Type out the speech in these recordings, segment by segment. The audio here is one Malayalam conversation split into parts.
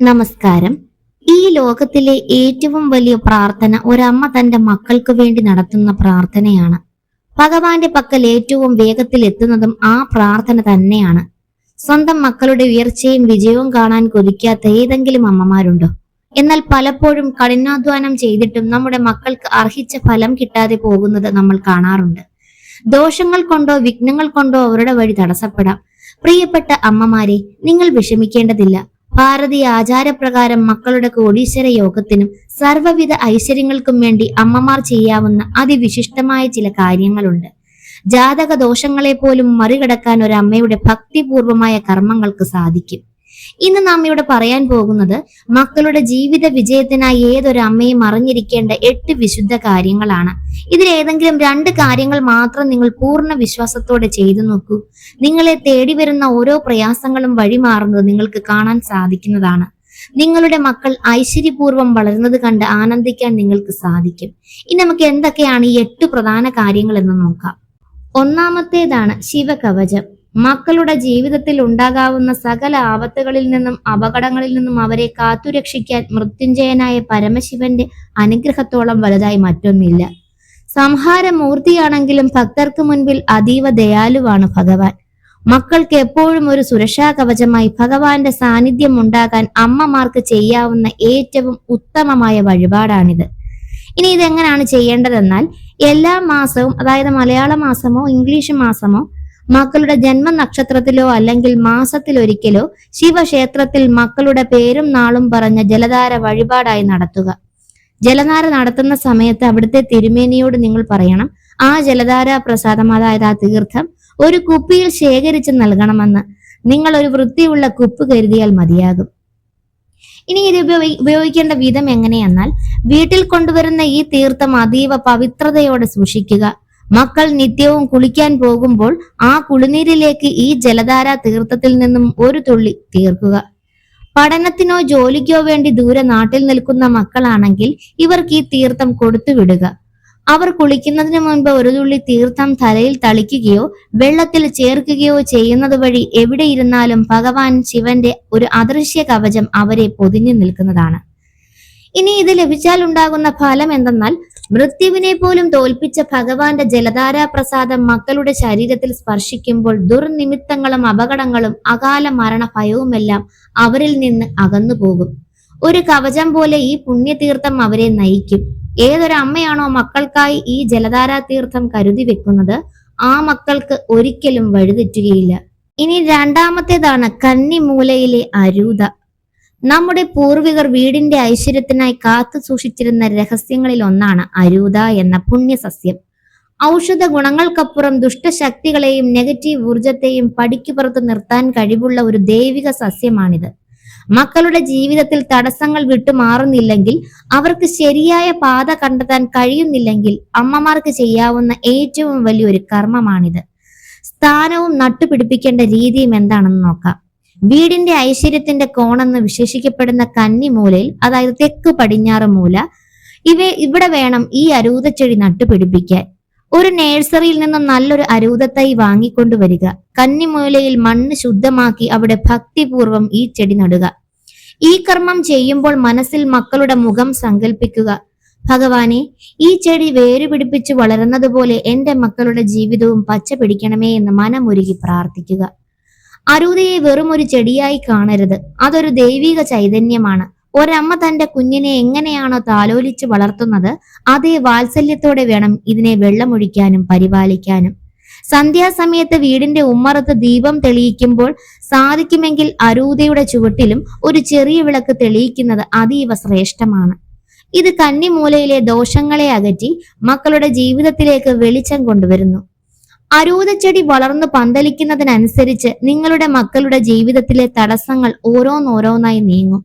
നമസ്കാരം. ഈ ലോകത്തിലെ ഏറ്റവും വലിയ പ്രാർത്ഥന ഒരമ്മ തന്റെ മക്കൾക്ക് വേണ്ടി നടത്തുന്ന പ്രാർത്ഥനയാണ്. ഭഗവാന്റെ പക്കൽ ഏറ്റവും വേഗത്തിൽ എത്തുന്നതും ആ പ്രാർത്ഥന തന്നെയാണ്. സ്വന്തം മക്കളുടെ ഉയർച്ചയും വിജയവും കാണാൻ കൊതിക്കാത്ത ഏതെങ്കിലും അമ്മമാരുണ്ടോ? എന്നാൽ പലപ്പോഴും കഠിനാധ്വാനം ചെയ്തിട്ടും നമ്മുടെ മക്കൾക്ക് അർഹിച്ച ഫലം കിട്ടാതെ പോകുന്നത് നമ്മൾ കാണാറുണ്ട്. ദോഷങ്ങൾ കൊണ്ടോ വിഘ്നങ്ങൾ കൊണ്ടോ അവരുടെ വഴി തടസ്സപ്പെടാം. പ്രിയപ്പെട്ട അമ്മമാരെ നിങ്ങൾ വിഷമിക്കേണ്ടതില്ല. ഭാരതീയ ആചാരപ്രകാരം മക്കളുടെ കോടീശ്വര യോഗത്തിനും സർവവിധ ഐശ്വര്യങ്ങൾക്കും വേണ്ടി അമ്മമാർ ചെയ്യാവുന്ന അതിവിശിഷ്ടമായ ചില കാര്യങ്ങളുണ്ട്. ജാതക ദോഷങ്ങളെ പോലും മറികടക്കാൻ ഒരു അമ്മയുടെ ഭക്തിപൂർവമായ കർമ്മങ്ങൾക്ക് സാധിക്കും. ഇന്ന് നാം ഇവിടെ പറയാൻ പോകുന്നത് മക്കളുടെ ജീവിത വിജയത്തിനായി ഏതൊരു അമ്മയും അറിഞ്ഞിരിക്കേണ്ട എട്ട് വിശുദ്ധ കാര്യങ്ങളാണ്. ഇതിൽ ഏതെങ്കിലും രണ്ട് കാര്യങ്ങൾ മാത്രം നിങ്ങൾ പൂർണ വിശ്വാസത്തോടെ ചെയ്തു നോക്കൂ. നിങ്ങളെ തേടി വരുന്ന ഓരോ പ്രയാസങ്ങളും വഴിമാറുന്നത് നിങ്ങൾക്ക് കാണാൻ സാധിക്കുന്നതാണ്. നിങ്ങളുടെ മക്കൾ ഐശ്വര്യപൂർവം വളരുന്നത് കണ്ട് ആനന്ദിക്കാൻ നിങ്ങൾക്ക് സാധിക്കും. ഇനി നമുക്ക് എന്തൊക്കെയാണ് ഈ എട്ട് പ്രധാന കാര്യങ്ങൾ എന്ന് നോക്കാം. ഒന്നാമത്തേതാണ് ശിവകവചം. മക്കളുടെ ജീവിതത്തിൽ ഉണ്ടാകാവുന്ന സകല ആപത്തുകളിൽ നിന്നും അപകടങ്ങളിൽ നിന്നും അവരെ കാത്തുരക്ഷിക്കാൻ മൃത്യുഞ്ജയനായ പരമശിവന്റെ അനുഗ്രഹത്തോളം വലുതായി മറ്റൊന്നില്ല. സംഹാരമൂർത്തിയാണെങ്കിലും ഭക്തർക്ക് മുൻപിൽ അതീവ ദയാലുവാണ് ഭഗവാൻ. മക്കൾക്ക് എപ്പോഴും ഒരു സുരക്ഷാ കവചമായി ഭഗവാന്റെ സാന്നിധ്യം ഉണ്ടാകാൻ അമ്മമാർക്ക് ചെയ്യാവുന്ന ഏറ്റവും ഉത്തമമായ വഴിപാടാണിത്. ഇനി ഇതെങ്ങനെയാണ് ചെയ്യേണ്ടതെന്നാൽ എല്ലാ മാസവും അതായത് മലയാള മാസമോ ഇംഗ്ലീഷ് മാസമോ മക്കളുടെ ജന്മ നക്ഷത്രത്തിലോ അല്ലെങ്കിൽ മാസത്തിലൊരിക്കലോ ശിവക്ഷേത്രത്തിൽ മക്കളുടെ പേരും നാളും പറഞ്ഞ ജലധാര വഴിപാടായി നടത്തുക. ജലധാര നടത്തുന്ന സമയത്ത് അവിടുത്തെ തിരുമേനിയോട് നിങ്ങൾ പറയണം ആ ജലധാര പ്രസാദം അതായത് ആ തീർത്ഥം ഒരു കുപ്പിയിൽ ശേഖരിച്ച് നൽകണമെന്ന്. നിങ്ങൾ ഒരു വൃത്തിയുള്ള കുപ്പ് കരുതിയാൽ മതിയാകും. ഇനി ഇത് ഉപയോഗിക്കേണ്ട വിധം എങ്ങനെയെന്നാൽ വീട്ടിൽ കൊണ്ടുവരുന്ന ഈ തീർത്ഥം അതീവ പവിത്രതയോടെ സൂക്ഷിക്കുക. മക്കൾ നിത്യവും കുളിക്കാൻ പോകുമ്പോൾ ആ കുളിനീരിലേക്ക് ഈ ജലധാര തീർത്ഥത്തിൽ നിന്നും ഒരു തുള്ളി തീർക്കുക. പഠനത്തിനോ ജോലിക്കോ വേണ്ടി ദൂരെ നാട്ടിൽ നിൽക്കുന്ന മക്കളാണെങ്കിൽ ഇവർക്ക് ഈ തീർത്ഥം കൊടുത്തു വിടുക. അവർ കുളിക്കുന്നതിന് മുൻപ് ഒരു തുള്ളി തീർത്ഥം തലയിൽ തളിക്കുകയോ വെള്ളത്തിൽ ചേർക്കുകയോ ചെയ്യുന്നത് വഴി എവിടെ ഇരുന്നാലും ഭഗവാൻ ശിവന്റെ ഒരു അദൃശ്യ കവചം അവരെ പൊതിഞ്ഞു നിൽക്കുന്നതാണ്. ഇനി ഇത് ലഭിച്ചാൽ ഉണ്ടാകുന്ന ഫലം എന്തെന്നാൽ മൃത്യുവിനെ പോലും തോൽപ്പിച്ച ഭഗവാന്റെ ജലധാരാ പ്രസാദം മക്കളുടെ ശരീരത്തിൽ സ്പർശിക്കുമ്പോൾ ദുർനിമിത്തങ്ങളും അപകടങ്ങളും അകാല മരണ ഭയവുമെല്ലാം അവരിൽ നിന്ന് അകന്നു പോകും. ഒരു കവചം പോലെ ഈ പുണ്യതീർത്ഥം അവരെ നയിക്കും. ഏതൊരു അമ്മയാണോ മക്കൾക്കായി ഈ ജലധാരാ തീർത്ഥം കരുതി വെക്കുന്നത്? ആ മക്കൾക്ക് ഒരിക്കലും വഴിതെറ്റുകയില്ല. ഇനി രണ്ടാമത്തേതാണ് കന്നിമൂലയിലെ അരൂത. നമ്മുടെ പൂർവികർ വീടിന്റെ ഐശ്വര്യത്തിനായി കാത്തു സൂക്ഷിച്ചിരുന്ന രഹസ്യങ്ങളിൽ ഒന്നാണ് അരൂത എന്ന പുണ്യസസ്യം. ഔഷധ ഗുണങ്ങൾക്കപ്പുറം ദുഷ്ടശക്തികളെയും നെഗറ്റീവ് ഊർജത്തെയും പടിക്കുപുറത്ത് നിർത്താൻ കഴിവുള്ള ഒരു ദൈവിക സസ്യമാണിത്. മക്കളുടെ ജീവിതത്തിൽ തടസ്സങ്ങൾ വിട്ടുമാറുന്നില്ലെങ്കിൽ അവർക്ക് ശരിയായ പാത കണ്ടെത്താൻ കഴിയുന്നില്ലെങ്കിൽ അമ്മമാർക്ക് ചെയ്യാവുന്ന ഏറ്റവും വലിയൊരു കർമ്മമാണിത്. സ്ഥാനവും നട്ടുപിടിപ്പിക്കേണ്ട രീതിയും എന്താണെന്ന് നോക്കാം. വീടിന്റെ ഐശ്വര്യത്തിന്റെ കോണെന്ന് വിശേഷിക്കപ്പെടുന്ന കന്നിമൂലയിൽ അതായത് തെക്ക് പടിഞ്ഞാറ് മൂല ഇവ ഇവിടെ വേണം ഈ അരൂതച്ചെടി നട്ടുപിടിപ്പിക്കാൻ. ഒരു നേഴ്സറിയിൽ നിന്നും നല്ലൊരു അരൂതത്തൈ വാങ്ങിക്കൊണ്ടുവരിക. കന്നിമൂലയിൽ മണ്ണ് ശുദ്ധമാക്കി അവിടെ ഭക്തിപൂർവം ഈ ചെടി നടുക. ഈ കർമ്മം ചെയ്യുമ്പോൾ മനസ്സിൽ മക്കളുടെ മുഖം സങ്കല്പിക്കുക ഭഗവാനെ ഈ ചെടി വേരുപിടിപ്പിച്ച് വളരുന്നത് പോലെ എന്റെ മക്കളുടെ ജീവിതവും പച്ച പിടിക്കണമേ എന്ന് മനമൊരുകി പ്രാർത്ഥിക്കുക. അരൂതയെ വെറും ഒരു ചെടിയായി കാണരുത്. അതൊരു ദൈവിക ചൈതന്യമാണ്. ഒരമ്മ തന്റെ കുഞ്ഞിനെ എങ്ങനെയാണോ താലോലിച്ച് വളർത്തുന്നത് അതേ വാത്സല്യത്തോടെ വേണം ഇതിനെ വെള്ളമൊഴിക്കാനും പരിപാലിക്കാനും. സന്ധ്യാസമയത്ത് വീടിന്റെ ഉമ്മറത്ത് ദീപം തെളിയിക്കുമ്പോൾ സാധിക്കുമെങ്കിൽ അരൂതയുടെ ചുവട്ടിലും ഒരു ചെറിയ വിളക്ക് തെളിയിക്കുന്നത് അതീവ ശ്രേഷ്ഠമാണ്. ഇത് കന്നിമൂലയിലെ ദോഷങ്ങളെ അകറ്റി മക്കളുടെ ജീവിതത്തിലേക്ക് വെളിച്ചം കൊണ്ടുവരുന്നു. അരൂതച്ചെടി വളർന്നു പന്തലിക്കുന്നതിനനുസരിച്ച് നിങ്ങളുടെ മക്കളുടെ ജീവിതത്തിലെ തടസ്സങ്ങൾ ഓരോന്നോരോന്നായി നീങ്ങും.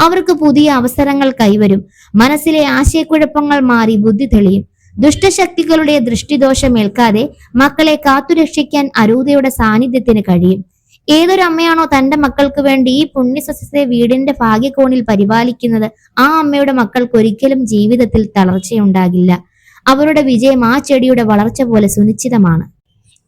അവർക്ക് പുതിയ അവസരങ്ങൾ കൈവരും. മനസ്സിലെ ആശയക്കുഴപ്പങ്ങൾ മാറി ബുദ്ധി തെളിയും. ദുഷ്ടശക്തികളുടെ ദൃഷ്ടിദോഷമേൽക്കാതെ മക്കളെ കാത്തുരക്ഷിക്കാൻ അരൂതയുടെ സാന്നിധ്യത്തിന് കഴിയും. ഏതൊരു അമ്മയാണോ തന്റെ മക്കൾക്ക് വേണ്ടി ഈ പുണ്യസസ്യത്തെ വീടിന്റെ ഭാഗ്യകോണിൽ പരിപാലിക്കുന്നത് ആ അമ്മയുടെ മക്കൾക്ക് ഒരിക്കലും ജീവിതത്തിൽ തളർച്ചയുണ്ടാകില്ല. അവരുടെ വിജയം ആ ചെടിയുടെ വളർച്ച പോലെ സുനിശ്ചിതമാണ്.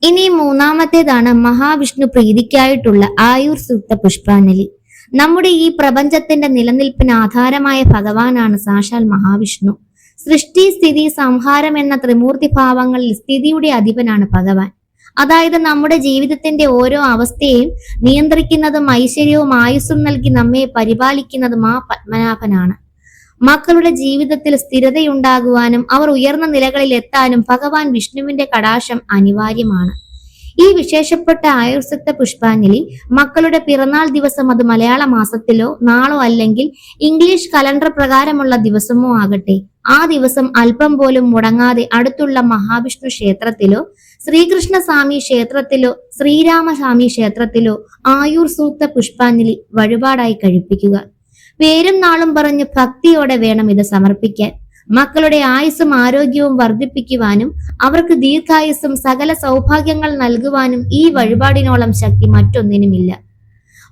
ഇനി മൂന്നാമത്തേതാണ് മഹാവിഷ്ണു പ്രീതിക്കായിട്ടുള്ള ആയുർ സൂക്ത പുഷ്പാഞ്ജലി. നമ്മുടെ ഈ പ്രപഞ്ചത്തിന്റെ നിലനിൽപ്പിന് ആധാരമായ ഭഗവാനാണ് സാക്ഷാൽ മഹാവിഷ്ണു. സൃഷ്ടി സ്ഥിതി സംഹാരം എന്ന ത്രിമൂർത്തി ഭാവങ്ങളിൽ സ്ഥിതിയുടെ അധിപനാണ് ഭഗവാൻ. അതായത് നമ്മുടെ ജീവിതത്തിന്റെ ഓരോ അവസ്ഥയെയും നിയന്ത്രിക്കുന്നതും ഐശ്വര്യവും ആയുസ്സും നൽകി നമ്മെ പരിപാലിക്കുന്നതും ആ പത്മനാഭനാണ്. മക്കളുടെ ജീവിതത്തിൽ സ്ഥിരതയുണ്ടാകുവാനും അവർ ഉയർന്ന നിലകളിൽ എത്താനും ഭഗവാൻ വിഷ്ണുവിന്റെ കടാശം അനിവാര്യമാണ്. ഈ വിശേഷപ്പെട്ട ആയുർസത്തെ പുഷ്പാഞ്ജലി മക്കളുടെ പിറന്നാൾ ദിവസം അത് മലയാള മാസത്തിലോ നാളോ അല്ലെങ്കിൽ ഇംഗ്ലീഷ് കലണ്ടർ പ്രകാരമുള്ള ദിവസമോ ആകട്ടെ ആ ദിവസം അല്പം പോലും മുടങ്ങാതെ അടുത്തുള്ള മഹാവിഷ്ണു ക്ഷേത്രത്തിലോ ശ്രീകൃഷ്ണസ്വാമി ക്ഷേത്രത്തിലോ ശ്രീരാമസ്വാമി ക്ഷേത്രത്തിലോ ആയുർ സൂക്ത പുഷ്പാഞ്ജലി വഴിപാടായി കഴിപ്പിക്കുക. പേരും നാളും പറഞ്ഞ് ഭക്തിയോടെ വേണം ഇത് സമർപ്പിക്കാൻ. മക്കളുടെ ആയുസ്സും ആരോഗ്യവും വർദ്ധിപ്പിക്കുവാനും അവർക്ക് ദീർഘായുസ്സും സകല സൗഭാഗ്യങ്ങൾ നൽകുവാനും ഈ വഴിപാടിനോളം ശക്തി മറ്റൊന്നിനുമില്ല.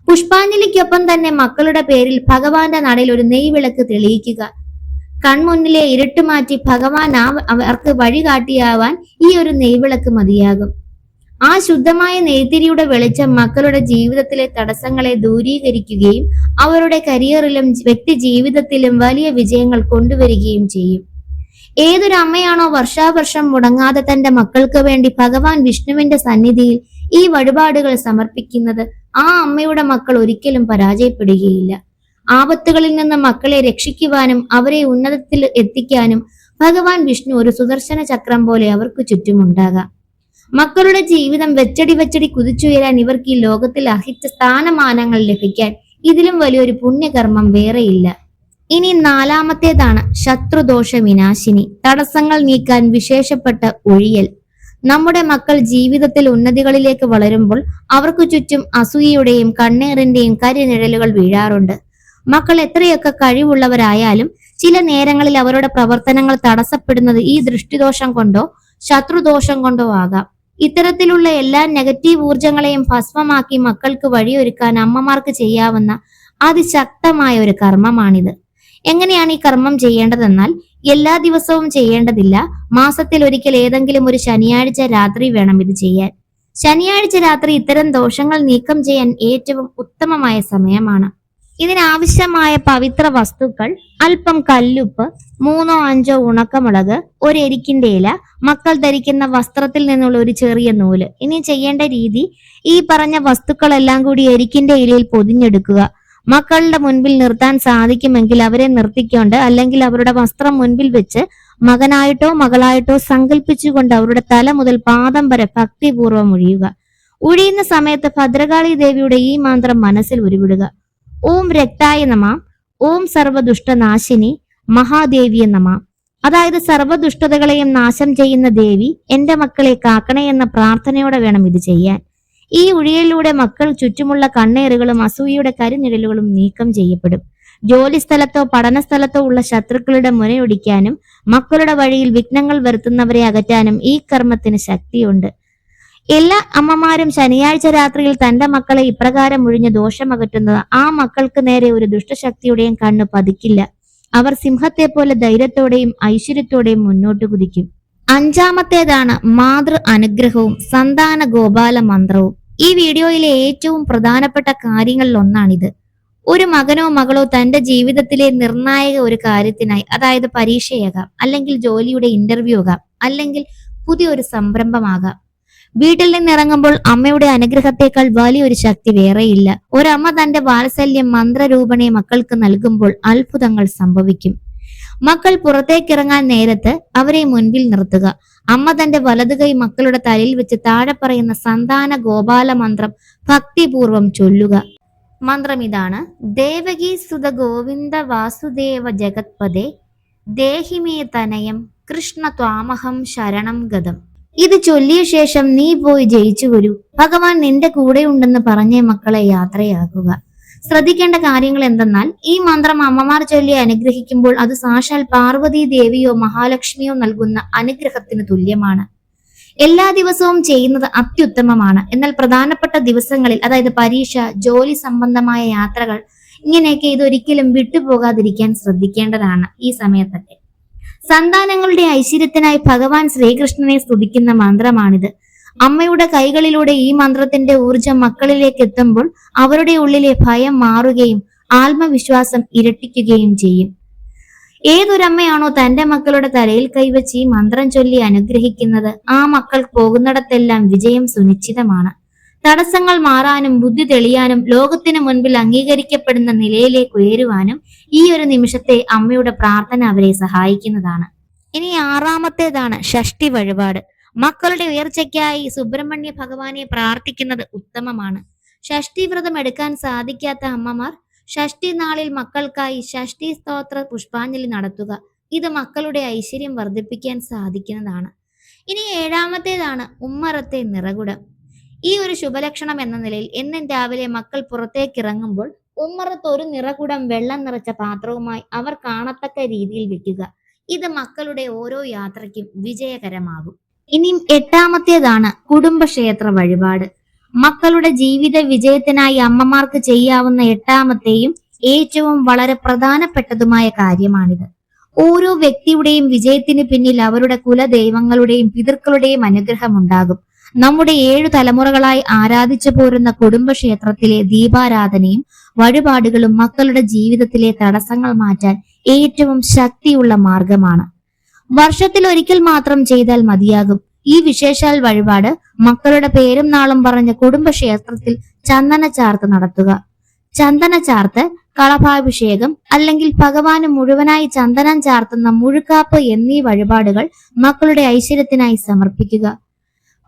പുഷ്പാഞ്ജലിക്കൊപ്പം തന്നെ മക്കളുടെ പേരിൽ ഭഗവാന്റെ നടയിൽ ഒരു നെയ്വിളക്ക് തെളിയിക്കുക. കൺമുന്നിലെ ഇരുട്ട് മാറ്റി ഭഗവാൻ അവർക്ക് വഴികാട്ടിയാവാൻ ഈ ഒരു നെയ്വിളക്ക് മതിയാകും. ആ ശുദ്ധമായ നെയ്ത്തിരിയുടെ വെളിച്ചം മക്കളുടെ ജീവിതത്തിലെ തടസ്സങ്ങളെ ദൂരീകരിക്കുകയും അവരുടെ കരിയറിലും വ്യക്തി ജീവിതത്തിലും വലിയ വിജയങ്ങൾ കൊണ്ടുവരികയും ചെയ്യും. ഏതൊരു അമ്മയാണോ വർഷാവർഷം മുടങ്ങാതെ തന്റെ മക്കൾക്ക് വേണ്ടി ഭഗവാൻ വിഷ്ണുവിന്റെ സന്നിധിയിൽ ഈ വഴിപാടുകൾ സമർപ്പിക്കുന്നത് ആ അമ്മയുടെ മക്കൾ ഒരിക്കലും പരാജയപ്പെടുകയില്ല. ആപത്തുകളിൽ നിന്ന് മക്കളെ രക്ഷിക്കുവാനും അവരെ ഉന്നതത്തിൽ എത്തിക്കാനും ഭഗവാൻ വിഷ്ണു ഒരു സുദർശന ചക്രം പോലെ അവർക്ക് ചുറ്റുമുണ്ടാകാം. മക്കളുടെ ജീവിതം വെച്ചടി വെച്ചടി കുതിച്ചുയരാൻ ഇവർക്ക് ഈ ലോകത്തിൽ അർഹിച്ച സ്ഥാനമാനങ്ങൾ ലഭിക്കാൻ ഇതിലും വലിയൊരു പുണ്യകർമ്മം വേറെയില്ല. ഇനി നാലാമത്തേതാണ് ശത്രുദോഷ വിനാശിനി. തടസ്സങ്ങൾ നീക്കാൻ വിശേഷപ്പെട്ട ഒഴിയൽ നമ്മുടെ മക്കൾ ജീവിതത്തിൽ ഉന്നതികളിലേക്ക് വളരുമ്പോൾ അവർക്ക് ചുറ്റും അസൂയയുടെയും കണ്ണേറിന്റെയും കരിനിഴലുകൾ വീഴാറുണ്ട്. മക്കൾ എത്രയൊക്കെ കഴിവുള്ളവരായാലും ചില നേരങ്ങളിൽ അവരുടെ പ്രവർത്തനങ്ങൾ തടസ്സപ്പെടുന്നത് ഈ ദൃഷ്ടിദോഷം കൊണ്ടോ ശത്രുദോഷം കൊണ്ടോ ആകാം. ഇത്തരത്തിലുള്ള എല്ലാ നെഗറ്റീവ് ഊർജങ്ങളെയും ഭസ്മമാക്കി മക്കൾക്ക് വഴിയൊരുക്കാൻ അമ്മമാർക്ക് ചെയ്യാവുന്ന അതിശക്തമായ ഒരു കർമ്മമാണിത്. എങ്ങനെയാണ് ഈ കർമ്മം ചെയ്യേണ്ടതെന്നാൽ എല്ലാ ദിവസവും ചെയ്യേണ്ടതില്ല. മാസത്തിൽ ഒരിക്കൽ ഏതെങ്കിലും ഒരു ശനിയാഴ്ച രാത്രി വേണം ഇത് ചെയ്യാൻ. ശനിയാഴ്ച രാത്രി ഇത്തരം ദോഷങ്ങൾ നീക്കം ചെയ്യാൻ ഏറ്റവും ഉത്തമമായ സമയമാണ്. ഇതിനാവശ്യമായ പവിത്ര വസ്തുക്കൾ അല്പം കല്ലുപ്പ് മൂന്നോ അഞ്ചോ ഉണക്കമുളക് ഒരു എരിക്കിന്റെ ഇല മക്കൾ ധരിക്കുന്ന വസ്ത്രത്തിൽ നിന്നുള്ള ഒരു ചെറിയ നൂൽ. ഇനി ചെയ്യേണ്ട രീതി ഈ പറഞ്ഞ വസ്തുക്കളെല്ലാം കൂടി എരിക്കിന്റെ ഇലയിൽ പൊതിഞ്ഞെടുക്കുക. മക്കളുടെ മുൻപിൽ നിർത്താൻ സാധിക്കുമെങ്കിൽ അവരെ നിർത്തിക്കൊണ്ട് അല്ലെങ്കിൽ അവരുടെ വസ്ത്രം മുൻപിൽ വെച്ച് മകനായിട്ടോ മകളായിട്ടോ സങ്കല്പിച്ചുകൊണ്ട് അവരുടെ തല മുതൽ പാദം വരെ ഭക്തിപൂർവം ഒഴിയുക ഒഴിയുന്ന സമയത്ത് ഭദ്രകാളി ദേവിയുടെ ഈ മന്ത്രം മനസ്സിൽ ഉരുവിടുക. ഓം രക്തായ നമ ഓം സർവദുഷ്ടനാശിനി മഹാദേവിയ നമ. അതായത് സർവദുഷ്ടതകളെയും നാശം ചെയ്യുന്ന ദേവി എന്റെ മക്കളെ കാക്കണേ എന്ന പ്രാർത്ഥനയോടെ വേണം ഇത് ചെയ്യാൻ. ഈ ഉഴിയലിലൂടെ മക്കൾ ചുറ്റുമുള്ള കണ്ണേറുകളും അസൂയയുടെ കരിനിഴലുകളും നീക്കം ചെയ്യപ്പെടും. ജോലി സ്ഥലത്തോ പഠന സ്ഥലത്തോ ഉള്ള ശത്രുക്കളുടെ മുനയൊടിക്കാനും മക്കളുടെ വഴിയിൽ വിഘ്നങ്ങൾ വരുത്തുന്നവരെ അകറ്റാനും ഈ കർമ്മത്തിന് ശക്തിയുണ്ട്. എല്ലാ അമ്മമാരും ശനിയാഴ്ച രാത്രിയിൽ തന്റെ മക്കളെ ഇപ്രകാരം ഒഴിഞ്ഞ് ദോഷമകറ്റുന്നത് ആ മക്കൾക്ക് നേരെ ഒരു ദുഷ്ടശക്തിയുടെയും കണ്ണ് പതിക്കില്ല. അവർ സിംഹത്തെ പോലെ ധൈര്യത്തോടെയും ഐശ്വര്യത്തോടെയും മുന്നോട്ട് കുതിക്കും. അഞ്ചാമത്തേതാണ് മാതൃ അനുഗ്രഹവും സന്താന ഗോപാല മന്ത്രവും. ഈ വീഡിയോയിലെ ഏറ്റവും പ്രധാനപ്പെട്ട കാര്യങ്ങളിൽ ഒന്നാണിത് ഒരു മകനോ മകളോ തന്റെ ജീവിതത്തിലെ നിർണായക ഒരു കാര്യത്തിനായി അതായത് പരീക്ഷയാകാം അല്ലെങ്കിൽ ജോലിയുടെ ഇന്റർവ്യൂ ആകാം അല്ലെങ്കിൽ പുതിയൊരു സംരംഭമാകാം. വീട്ടിൽ നിന്നിറങ്ങുമ്പോൾ അമ്മയുടെ അനുഗ്രഹത്തേക്കാൾ വലിയൊരു ശക്തി വേറെയില്ല. ഒരമ്മ തന്റെ വാത്സല്യം മന്ത്രരൂപണെ മക്കൾക്ക് നൽകുമ്പോൾ അത്ഭുതങ്ങൾ സംഭവിക്കും. മക്കൾ പുറത്തേക്കിറങ്ങാൻ നേരത്ത് അവരെ മുൻപിൽ നിർത്തുക. അമ്മ തന്റെ വലതുകൈ മക്കളുടെ തലയിൽ വെച്ച് താഴെ പറയുന്ന സന്താന ഗോപാല മന്ത്രം ഭക്തിപൂർവം ചൊല്ലുക. മന്ത്രം ഇതാണ്. ദേവകി സുത ഗോവിന്ദ വാസുദേവ ജഗത്പദേ ദേഹിമേ തനയം കൃഷ്ണ ത്വാമഹം ശരണം ഗതം. ഇത് ചൊല്ലിയ ശേഷം നീ പോയി ജയിച്ചു വരൂ. ഭഗവാൻ നിന്റെ കൂടെ ഉണ്ടെന്ന് പറഞ്ഞേ മക്കളെ യാത്രയാക്കുക. ശ്രദ്ധിക്കേണ്ട കാര്യങ്ങൾ എന്തെന്നാൽ ഈ മന്ത്രം അമ്മമാർ ചൊല്ലി അനുഗ്രഹിക്കുമ്പോൾ അത് സാക്ഷാൽ പാർവതി ദേവിയോ മഹാലക്ഷ്മിയോ നൽകുന്ന അനുഗ്രഹത്തിന് തുല്യമാണ്. എല്ലാ ദിവസവും ചെയ്യുന്നത് അത്യുത്തമമാണ്. എന്നാൽ പ്രധാനപ്പെട്ട ദിവസങ്ങളിൽ അതായത് പരീക്ഷ ജോലി സംബന്ധമായ യാത്രകൾ ഇങ്ങനെയൊക്കെ ഇതൊരിക്കലും വിട്ടുപോകാതിരിക്കാൻ ശ്രദ്ധിക്കേണ്ടതാണ് ഈ സമയത്തൊക്കെ. സന്താനങ്ങളുടെ ഐശ്വര്യത്തിനായി ഭഗവാൻ ശ്രീകൃഷ്ണനെ സ്തുതിക്കുന്ന മന്ത്രമാണിത്. അമ്മയുടെ കൈകളിലൂടെ ഈ മന്ത്രത്തിന്റെ ഊർജം മക്കളിലേക്ക് എത്തുമ്പോൾ അവരുടെ ഉള്ളിലെ ഭയം മാറുകയും ആത്മവിശ്വാസം ഇരട്ടിക്കുകയും ചെയ്യും. ഏതൊരമ്മയാണോ തന്റെ മക്കളുടെ തലയിൽ കൈവച്ച് ഈ മന്ത്രം ചൊല്ലി അനുഗ്രഹിക്കുന്നത്? ആ മക്കൾ പോകുന്നിടത്തെല്ലാം വിജയം സുനിശ്ചിതമാണ്. തടസ്സങ്ങൾ മാറാനും ബുദ്ധി തെളിയാനും ലോകത്തിന് മുൻപിൽ അംഗീകരിക്കപ്പെടുന്ന നിലയിലേക്ക് ഉയരുവാനും ഈ ഒരു നിമിഷത്തെ അമ്മയുടെ പ്രാർത്ഥന അവരെ സഹായിക്കുന്നതാണ്. ഇനി ആറാമത്തേതാണ് ഷഷ്ടി വഴിപാട്. മക്കളുടെ ഉയർച്ചയ്ക്കായി സുബ്രഹ്മണ്യ ഭഗവാനെ പ്രാർത്ഥിക്കുന്നത് ഉത്തമമാണ്. ഷഷ്ടി വ്രതം എടുക്കാൻ സാധിക്കാത്ത അമ്മമാർ ഷഷ്ടി നാളിൽ മക്കൾക്കായി ഷഷ്ടി സ്തോത്ര പുഷ്പാഞ്ജലി നടത്തുക. ഇത് മക്കളുടെ ഐശ്വര്യം വർദ്ധിപ്പിക്കാൻ സാധിക്കുന്നതാണ്. ഇനി ഏഴാമത്തേതാണ് ഉമ്മറത്തെ നിറകുടം. ഈ ഒരു ശുഭലക്ഷണം എന്ന നിലയിൽ എന്നും രാവിലെ മക്കൾ പുറത്തേക്ക് ഇറങ്ങുമ്പോൾ ഉമ്മറത്ത് ഒരു നിറകുടം വെള്ളം നിറച്ച പാത്രവുമായി അവർ കാണത്തക്ക രീതിയിൽ വെക്കുക. ഇത് മക്കളുടെ ഓരോ യാത്രയ്ക്കും വിജയകരമാകും. ഇനിയും എട്ടാമത്തേതാണ് കുടുംബക്ഷേത്ര വഴിപാട്. മക്കളുടെ ജീവിത വിജയത്തിനായി അമ്മമാർക്ക് ചെയ്യാവുന്ന എട്ടാമത്തെയും ഏറ്റവും വളരെ പ്രധാനപ്പെട്ടതുമായ കാര്യമാണിത്. ഓരോ വ്യക്തിയുടെയും വിജയത്തിന് പിന്നിൽ അവരുടെ കുലദൈവങ്ങളുടെയും പിതൃക്കളുടെയും അനുഗ്രഹം ഉണ്ടാകും നമ്മുടെ ഏഴു തലമുറകളായി ആരാധിച്ചു പോരുന്ന കുടുംബക്ഷേത്രത്തിലെ ദീപാരാധനയും വഴിപാടുകളും മക്കളുടെ ജീവിതത്തിലെ തടസ്സങ്ങൾ മാറ്റാൻ ഏറ്റവും ശക്തിയുള്ള മാർഗമാണ്. വർഷത്തിൽ ഒരിക്കൽ മാത്രം ചെയ്താൽ മതിയാകും. ഈ വിശേഷാൽ വഴിപാട് മക്കളുടെ പേരും നാളും പറഞ്ഞ കുടുംബക്ഷേത്രത്തിൽ ചന്ദന ചാർത്ത് നടത്തുക. ചന്ദന ചാർത്ത് കളഭാഭിഷേകം അല്ലെങ്കിൽ ഭഗവാന് മുഴുവനായി ചന്ദനം ചാർത്തുന്ന മുഴുക്കാപ്പ് എന്നീ വഴിപാടുകൾ മക്കളുടെ ഐശ്വര്യത്തിനായി സമർപ്പിക്കുക.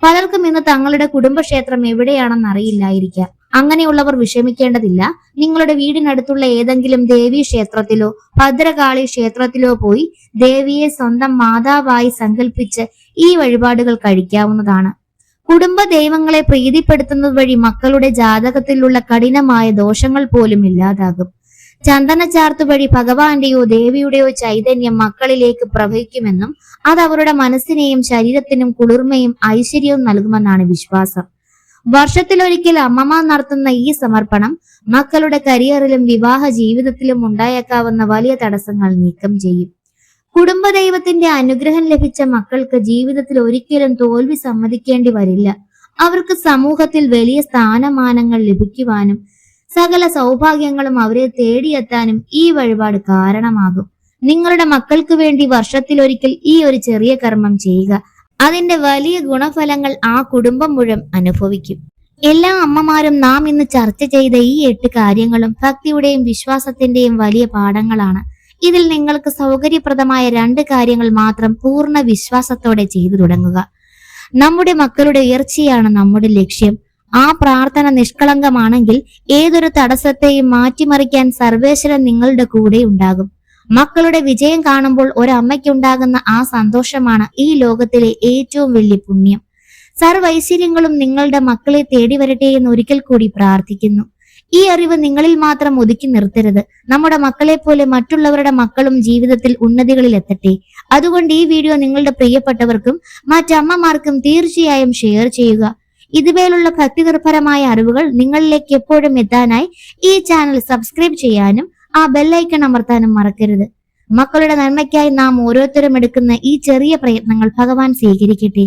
പലർക്കും ഇന്ന് തങ്ങളുടെ കുടുംബക്ഷേത്രം എവിടെയാണെന്ന് അറിയില്ലായിരിക്കാം അങ്ങനെയുള്ളവർ വിഷമിക്കേണ്ടതില്ല. നിങ്ങളുടെ വീടിനടുത്തുള്ള ഏതെങ്കിലും ദേവീ ക്ഷേത്രത്തിലോ ഭദ്രകാളി ക്ഷേത്രത്തിലോ പോയി ദേവിയെ സ്വന്തം മാതാവായി സങ്കല്പിച്ച് ഈ വഴിപാടുകൾ കഴിക്കാവുന്നതാണ്. കുടുംബ ദൈവങ്ങളെ പ്രീതിപ്പെടുത്തുന്നത് വഴി മക്കളുടെ ജാതകത്തിലുള്ള കഠിനമായ ദോഷങ്ങൾ പോലും ഇല്ലാതാകും. ചന്ദന ചാർത്ത് വഴി ഭഗവാന്റെയോ ദേവിയുടെയോ ചൈതന്യം മക്കളിലേക്ക് പ്രവഹിക്കുമെന്നും അത് അവരുടെ മനസ്സിനെയും ശരീരത്തിനും കുളിർമയും ഐശ്വര്യവും നൽകുമെന്നാണ് വിശ്വാസം. വർഷത്തിലൊരിക്കൽ അമ്മമാർ നടത്തുന്ന ഈ സമർപ്പണം മക്കളുടെ കരിയറിലും വിവാഹ ജീവിതത്തിലും ഉണ്ടായേക്കാവുന്ന വലിയ തടസ്സങ്ങൾ നീക്കം ചെയ്യും. കുടുംബദൈവത്തിന്റെ അനുഗ്രഹം ലഭിച്ച മക്കൾക്ക് ജീവിതത്തിൽ ഒരിക്കലും തോൽവി സമ്മതിക്കേണ്ടി വരില്ല. അവർക്ക് സമൂഹത്തിൽ വലിയ സ്ഥാനമാനങ്ങൾ ലഭിക്കുവാനും സകല സൗഭാഗ്യങ്ങളും അവരെ തേടിയെത്താനും ഈ വഴിപാട് കാരണമാകും. നിങ്ങളുടെ മക്കൾക്ക് വേണ്ടി വർഷത്തിലൊരിക്കൽ ഈ ഒരു ചെറിയ കർമ്മം ചെയ്യുക. അതിന്റെ വലിയ ഗുണഫലങ്ങൾ ആ കുടുംബം മുഴുവൻ അനുഭവിക്കും. എല്ലാ അമ്മമാരും നാം ഇന്ന് ചർച്ച ചെയ്ത ഈ എട്ട് കാര്യങ്ങളും ഭക്തിയുടെയും വിശ്വാസത്തിന്റെയും വലിയ പാഠങ്ങളാണ്. ഇതിൽ നിങ്ങൾക്ക് സൗകര്യപ്രദമായ രണ്ട് കാര്യങ്ങൾ മാത്രം പൂർണ വിശ്വാസത്തോടെ ചെയ്തു തുടങ്ങുക. നമ്മുടെ മക്കളുടെ ഉയർച്ചയാണ് നമ്മുടെ ലക്ഷ്യം. ആ പ്രാർത്ഥന നിഷ്കളങ്കമാണെങ്കിൽ ഏതൊരു തടസ്സത്തെയും മാറ്റിമറിക്കാൻ സർവേശ്വരൻ നിങ്ങളുടെ കൂടെ ഉണ്ടാകും. മക്കളുടെ വിജയം കാണുമ്പോൾ ഒരമ്മയ്ക്കുണ്ടാകുന്ന ആ സന്തോഷമാണ് ഈ ലോകത്തിലെ ഏറ്റവും വലിയ പുണ്യം. സർവൈശ്വര്യങ്ങളും നിങ്ങളുടെ മക്കളെ തേടി വരട്ടെ എന്ന് ഒരിക്കൽ കൂടി പ്രാർത്ഥിക്കുന്നു. ഈ അറിവ് നിങ്ങളിൽ മാത്രം ഒതുക്കി നിർത്തരുത്. നമ്മുടെ മക്കളെ പോലെ മറ്റുള്ളവരുടെ മക്കളും ജീവിതത്തിൽ ഉന്നതികളിൽ എത്തട്ടെ. അതുകൊണ്ട് ഈ വീഡിയോ നിങ്ങളുടെ പ്രിയപ്പെട്ടവർക്കും മറ്റമ്മമാർക്കും തീർച്ചയായും ഷെയർ ചെയ്യുക. ഇതുപോലുള്ള ഭക്തിനിർഭരമായ അറിവുകൾ നിങ്ങളിലേക്ക് എപ്പോഴും എത്താനായി ഈ ചാനൽ സബ്സ്ക്രൈബ് ചെയ്യാനും ആ ബെല്ലൈക്കൺ അമർത്താനും മറക്കരുത്. മക്കളുടെ നന്മയ്ക്കായി നാം ഓരോരുത്തരും എടുക്കുന്ന ഈ ചെറിയ പ്രയത്നങ്ങൾ ഭഗവാൻ സ്വീകരിക്കട്ടെ.